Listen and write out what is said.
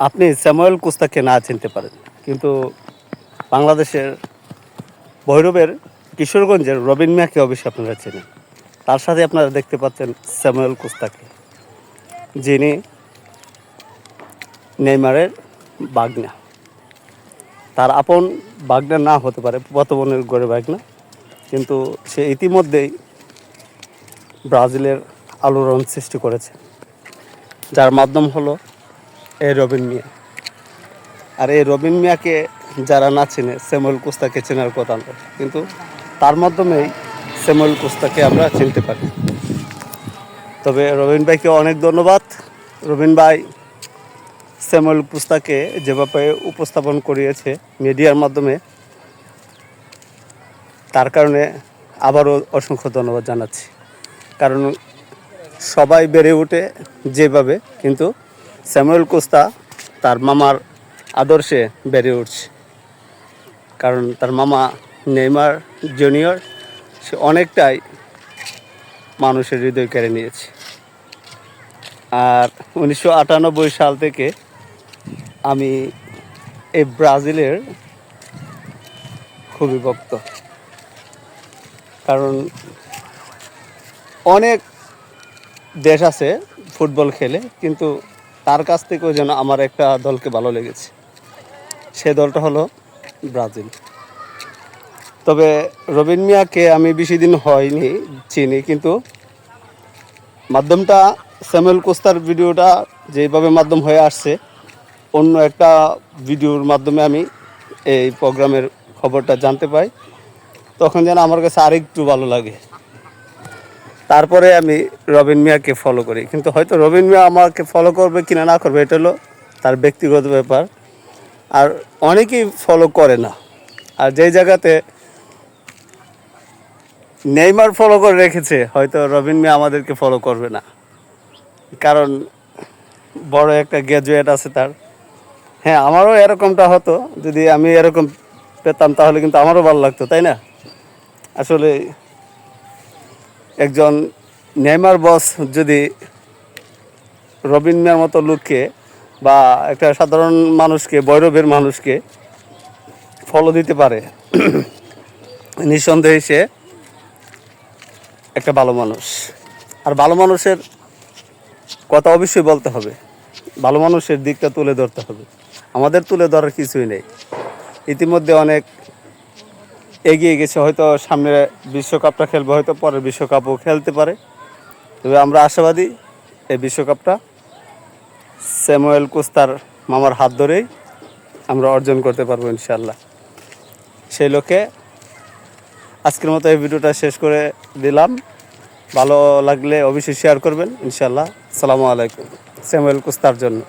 আপনি স্যামুয়েল কুস্তাকে না চিনতে পারেন, কিন্তু বাংলাদেশের ভৈরবের কিশোরগঞ্জের রবিন মিয়াকে অবশ্যই আপনারা চেনেন। তার সাথে আপনারা দেখতে পাচ্ছেন স্যামুয়েল কুস্তাকে যিনি নেইমারের বাগনা। তার আপন বাগনা না হতে পারে পতবনের গড়ে বাগনা, কিন্তু সে ইতিমধ্যেই ব্রাজিলের আলোড়ন সৃষ্টি করেছে, যার মাধ্যম হলো এই রবিন মিয়া। আর এই রবিন মিয়াকে যারা না চেনে স্যামুয়েল কুস্তাকে চেনার কথা নয় কিন্তু তার মাধ্যমেই স্যামুয়েল কুস্তাকে আমরা চিনতে পারি। তবে রবিন ভাইকে অনেক ধন্যবাদ। রবিন ভাই স্যামুয়েল কুস্তাকে যেভাবে উপস্থাপন করিয়েছে মিডিয়ার মাধ্যমে, তার কারণে আবারও অসংখ্য ধন্যবাদ জানাচ্ছি। কারণ সবাই বেড়ে ওঠে যেভাবে, কিন্তু স্যামুয়েল কোস্তা তার মামার আদর্শে বেড়ে উঠছে। কারণ তার মামা নেইমার জুনিয়র, সে অনেকটাই মানুষের হৃদয় কেড়ে নিয়েছে। আর উনিশশো আটানব্বই সাল থেকে আমি এই ব্রাজিলের খুবই ভক্ত। কারণ অনেক দেশ আছে ফুটবল খেলে, কিন্তু তার কাছ থেকেও যেন আমার একটা দলকে ভালো লেগেছে। সে দলটা হলো ব্রাজিল। তবে রবিন মিয়াকে আমি বেশি দিন হয়নি, চিনি, কিন্তু মাধ্যমটা স্যামুয়েল কোস্তার ভিডিওটা যেভাবে মাধ্যম হয়ে আসছে, অন্য একটা ভিডিওর মাধ্যমে আমি এই প্রোগ্রামের খবরটা জানতে পাই। তখন যেন আমার কাছে আরেকটু ভালো লাগে। তারপরে আমি রবিন মিয়াকে ফলো করি। কিন্তু হয়তো রবিন মিয়া আমাকে ফলো করবে কিনা না করবে, এটা হলো তার ব্যক্তিগত ব্যাপার। আর অনেকেই ফলো করে না। আর যেই জায়গাতে নেইমার ফলো করে রেখেছে, হয়তো রবিন মিয়া আমাদেরকে ফলো করবে না। কারণ বড় একটা গ্র্যাজুয়েট আছে তার। হ্যাঁ আমারও এরকমটা হতো। যদি আমি এরকম পেতাম, তাহলে কিন্তু আমারও ভালো লাগতো, তাই না? আসলে একজন নেইমার বস যদি রবিন মতো লোককে বা একটা সাধারণ মানুষকে বৈরবের মানুষকে ফলো দিতে পারে, নিঃসন্দেহে সে একটা ভালো মানুষ। আর ভালো মানুষের কথা অবশ্যই বলতে হবে। ভালো মানুষের দিকটা তুলে ধরতে হবে। আমাদের তুলে ধরার কিছুই নেই। ইতিমধ্যে অনেক এগিয়ে গেছে, হয়তো সামনে বিশ্বকাপটা খেলবে, হয়তো পরের বিশ্বকাপও খেলতে পারে। তবে আমরা আশাবাদী এই বিশ্বকাপটা স্যামুয়েল কুস্তার মামার হাত ধরেই আমরা অর্জন করতে পারব ইনশাল্লাহ সেই লক্ষ্যে আজকের মতো এই ভিডিওটা শেষ করে দিলাম। ভালো লাগলে অবশ্যই শেয়ার করবেন ইনশাল্লাহ সালামু আলাইকুম স্যামুয়েল কুস্তার জন্য।